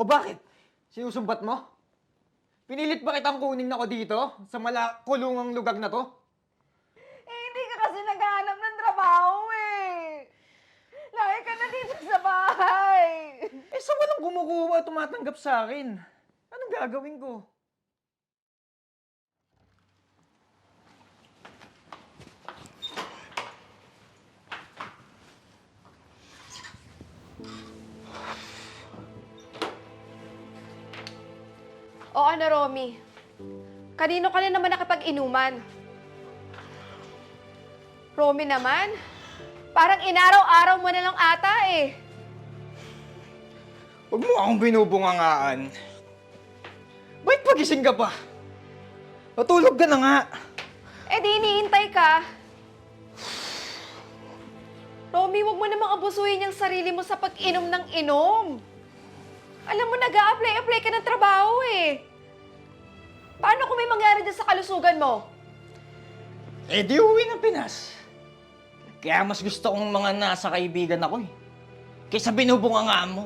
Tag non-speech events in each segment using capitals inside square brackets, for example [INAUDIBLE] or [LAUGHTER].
O bakit? Sinusumbat mo? Pinilit ba kitang kunin ako dito sa mala kulungang lugar na to? Eh, hindi ka kasi naghahanap ng trabaho eh. Lagi ka na dito sa bahay. Eh, sa walang kumukuha tumatanggap sa akin? Anong gagawin ko? O ano, Romy? Kanino ka na naman nakapag-inuman? Romy naman? Parang inaraw-araw mo na lang ata eh. Huwag mo akong binubungangaan. Bakit pagising ka pa? Matulog ka na nga. Eh di iniintay ka. Romy, wag mo namang abusuhin yung sarili mo sa pag-inom ng inom. Alam mo, nag apply apply ka ng trabaho eh. Paano kung may mangyari dyan sa kalusugan mo? Eh di uwi ng Pinas. Kaya mas gusto kong mga nasa kaibigan ako eh. Kaysa binubungangaan mo.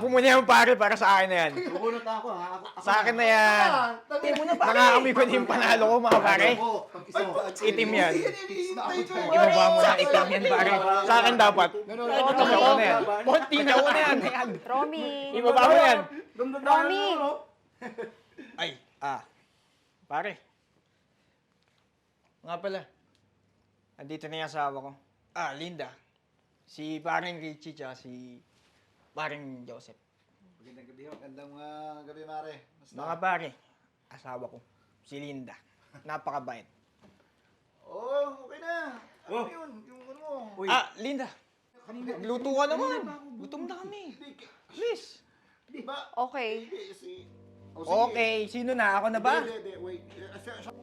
Tapo mo na yan, pare, para sa akin na yan. Bubunot na ako ha. Ako, ako Sa akin na yan. Tabi mo na, pare. Nakakami ko na yung panalo ko, mga pare. Ako. Itim yan. Ibaba mo na itim yan, pare. Sa akin dapat. Konti ako na yan. Konti na ako na yan. Romy. Ibaba mo yan. Romy. Ay, ah. Pare. Nga pala. Andito na yung asawa ko. Ah, Linda. Si paring Richie tsaka si paring Joseph. Magandang gabi ho. Magandang ah, gabi, Mare. Basta. Mga pare, asawa ko. Si Linda. Napakabait. Oh, okay na. Ano yun? Yung ano mo? Ah, Linda. Luto ka naman. Gutom na kami. Please. Di ba? Okay. Si... Oh, sige. Okay, sino na? Ako na ba? Hindi, hindi, wait. Eh, siya- siya-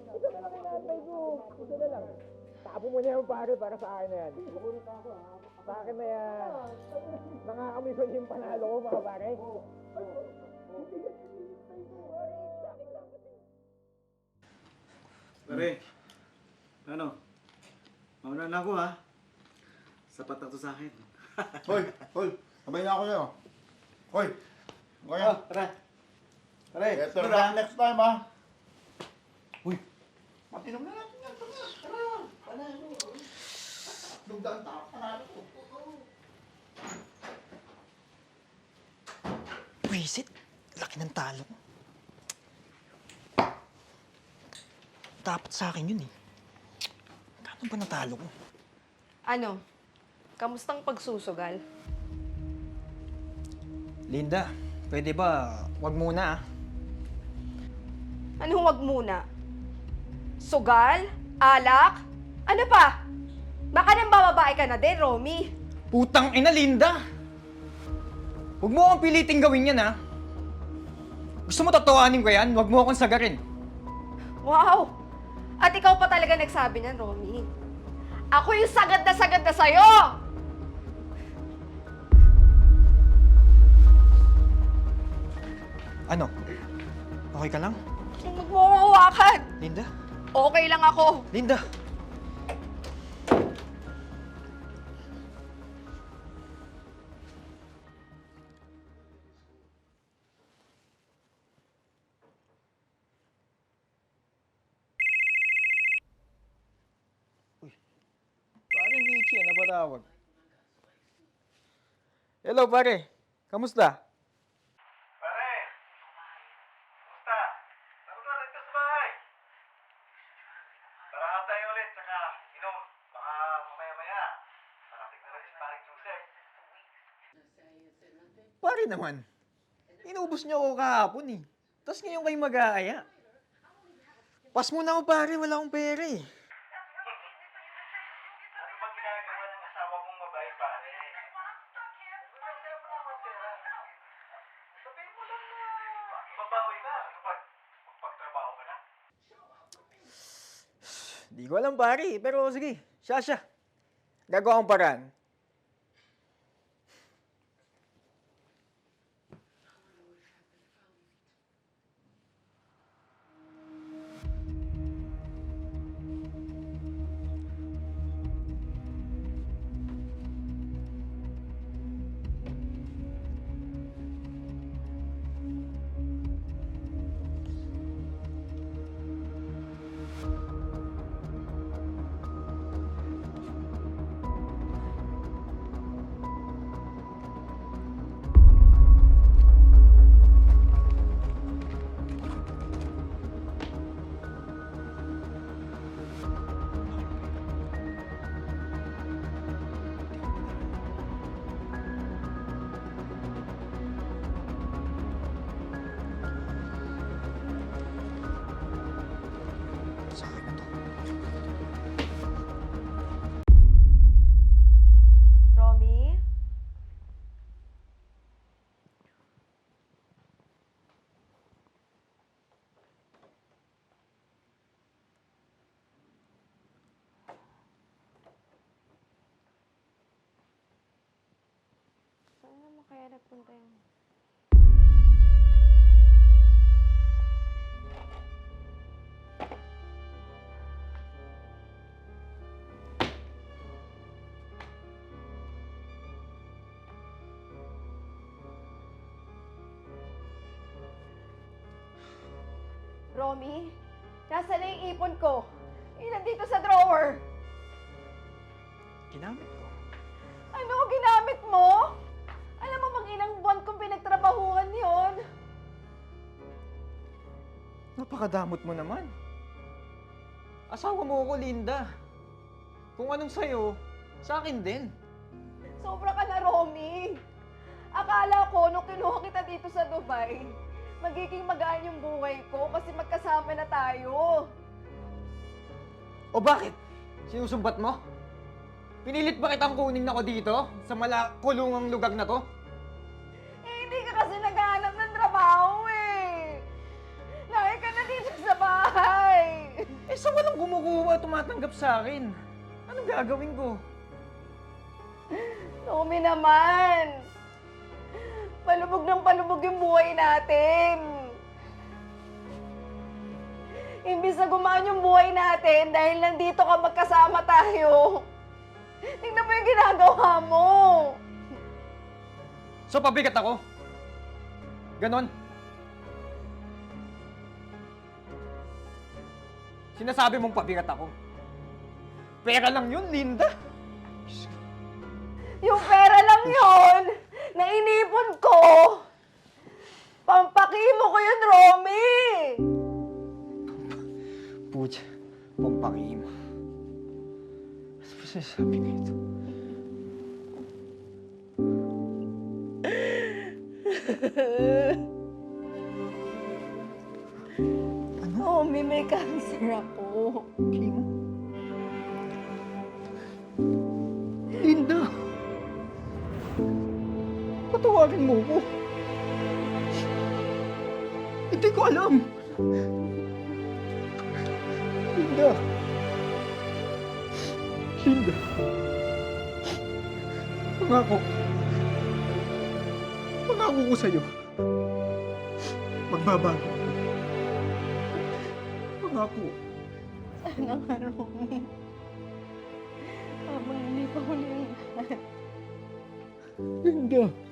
Tapo mo na yung pare para sa akin na yan. Sa akin na yan. Nakakami ko yung panalo ko mga pare. Pare, ano? Mauna na ako ha. Sapat na to sa akin. [LAUGHS] Hoy, hoy, sabay na ako sa'yo. Hoy, kaya, Oh, tara. Pare, better sunod luck ha. next time ha. Uy, patinom na natin yan. Tara, tara. Panalo. Lugdaan tayo, panalo ko. Pwisit, laki ng talo ko. Dapat sa akin yun eh. Kano ba natalo ko? Ano? Kamustang pagsusugal? Linda, pwede ba wag muna ah? Anong wag muna? Sugal? Alak? Ano pa? Baka nang bababae ka na din, Romy. Putang ina, Linda! Huwag mo akong piliting gawin yan, ha? Gusto mo tatawanin ko yan? Huwag mo akong sagarin. Wow! At ikaw pa talaga nagsabi niyan, Romy. Ako yung sagad na sagad na sa'yo! Ano? Okay ka lang? Huwag mo akong hawakan! Linda? Okay lang ako. Linda! Paring Richie, ano ba tawag? Hello, pare. Kamusta? Pare! Kumusta? Tara na, dito sa bahay. Tara nga tayo ulit, tsaka inom. Baka mamaya-maya. Parating na rin si paring Joseph. Pare naman. Inubos niyo ako kahapon eh. Tapos ngayon kayo mag-aaya. Pas mo na ako pare, wala akong pera eh. Di ko alam pare, pero sige, siya siya. Gagawa akong paraan. Kaya nagpunta yun? Romy, nasa na yung ipon ko? Yung nandito sa drawer. Ginamit ko. Ano ginamit mo? Kong pinagtrabahuhan yon? Napakadamot mo naman. Asawa mo ako, Linda. Kung anong sa'yo, sa akin din. Sobra ka na, Romy. Akala ko, nung kinuha kita dito sa Dubai, magiging magaan yung buhay ko kasi magkasama na tayo. O bakit? Sinusumbat mo? Pinilit ba kitang kunin ako dito? Sa malakulungang lugar na to? Walang kumukuha at tumatanggap sa akin? Anong gagawin ko? Romy naman. Palubog ng palubog yung buhay natin. Imbis na gumaan yung buhay natin dahil nandito ka magkasama tayo. Tingnan mo yung ginagawa mo. So, pabigat ako? Ganon? Sinasabi mong pabigat ako. Pera lang yun, Linda. Yung pera lang yon na inipon ko. Pampakimo ko yun, Romy. Pucha, pampakim. Ano ba sinasabi ko ito? [LAUGHS] may cancer ako. Kim? Linda! Patawarin mo ko. Hindi ko alam. Linda! Linda! Pangako. Pangako ko sa'yo. Magbabago. Ako. Pangako. Sana nga, Romy. Habang hindi pa huli ang lahat. Linda!